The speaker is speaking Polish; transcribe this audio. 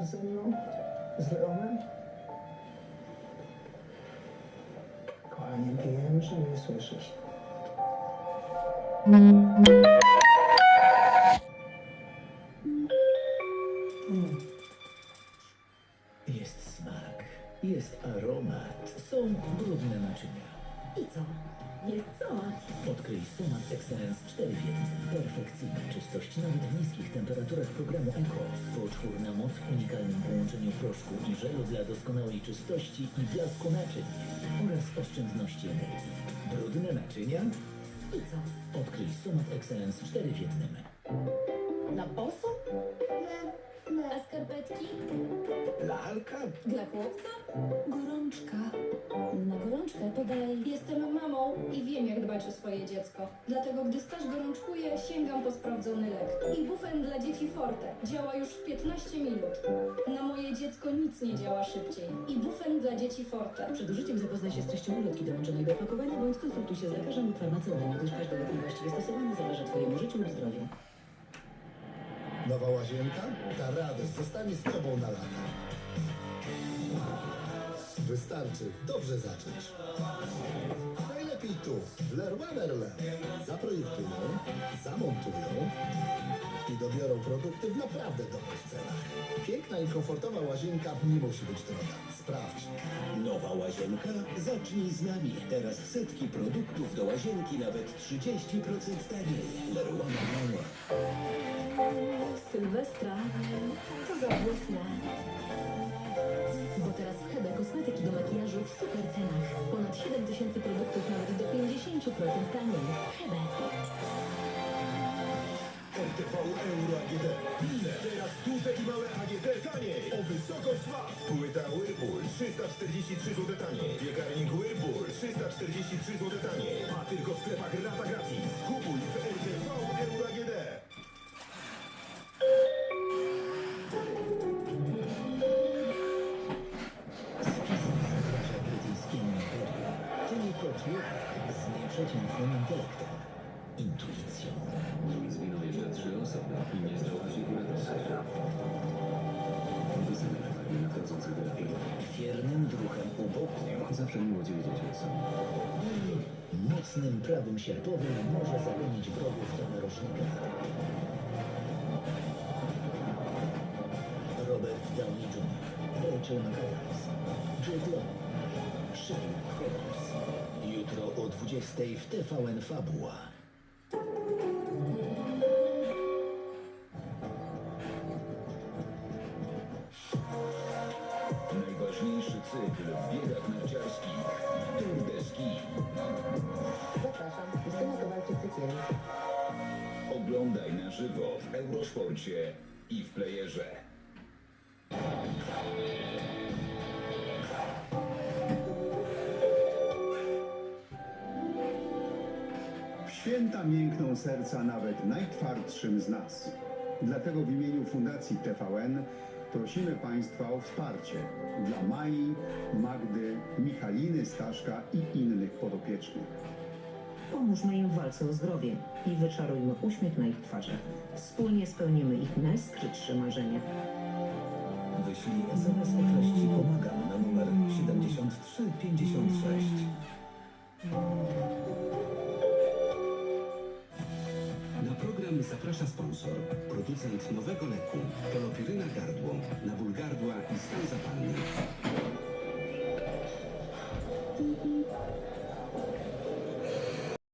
ze mną? Z Leonem? Kochanie, wiem, że mnie słyszysz. Jest smak, jest aromat, są brudne naczynia. I co? Jest somat. Odkryj Somat Excellence 4 w 1. Perfekcyjna czystość nawet w niskich temperaturach programu ECO. Poczwórna moc w unikalnym połączeniu proszku i żelu dla doskonałej czystości i blasku naczyń oraz oszczędności energii. Brudne naczynia? I co? Odkryj Somat Excellence 4 w 1. Na boso? A skarpetki? Lalka? Dla chłopca? Gorączka. Na gorączkę podaj. Jestem mamą i wiem, jak dbać o swoje dziecko. Dlatego, gdy staż gorączkuje, sięgam po sprawdzony lek. Ibufen dla dzieci Forte działa już w 15 minut. Na moje dziecko nic nie działa szybciej. Ibufen dla dzieci Forte. Przed użyciem zapoznaj się z treścią ulotki dołączonej do opakowania bądź konsultuj się z lekarzem lub farmaceutą, gdyż każdy lek niewłaściwie stosowany zagraża Twojemu życiu lub zdrowiu. Nowa łazienka? Ta radość zostanie z tobą na lata. Wystarczy dobrze zacząć. Najlepiej tu, w Leroy Merlin. Zaprojektują, zamontują i dobiorą produkty w naprawdę dobrych cenach. Piękna i komfortowa łazienka nie musi być droga. Sprawdź. Nowa łazienka? Zacznij z nami. Teraz setki produktów do łazienki nawet 30% taniej. Leroy Merlin. W super cenach. Ponad 7 tysięcy produktów nawet do 50% taniej. Hebe. RTV Euro AGD. Ile? Teraz duże i małe AGD taniej. O wysokość VAT. Płyta Whirlpool 343 zł taniej. Piekarnik Whirlpool 343 zł taniej. A tylko w sklepach rata gratis. Kupuj Człowiek z nieprzeciętnym intelektem, intuicją. Zginął jeszcze trzy osoby i nie zdoła się uratować. Nadchodzących lepiej. Wiernym druhem u boku Zawsze miło ojca. i mocnym prawym sierpowym może zagonić wrogów do narożnika. Robert Downey Jr., Rachel McAdams, Jude Law, Sherlock Holmes. Jutro o 20 w TVN Fabuła. Najważniejszy cykl w biegach narciarskich Tour de Ski. Zapraszam. Justyna. Oglądaj na żywo w Eurosporcie i w playerze. Święta miękną serca nawet najtwardszym z nas. Dlatego w imieniu Fundacji TVN prosimy Państwa o wsparcie dla Mai, Magdy, Michaliny, Staszka i innych podopiecznych. Pomóżmy im w walce o zdrowie i wyczarujmy uśmiech na ich twarzach. Wspólnie spełnimy ich najskrytsze marzenia. Wyślij SMS o treści Pomagam na numer 7356. Program zaprasza sponsor, producent nowego leku Kalopiryna Gardło na ból gardła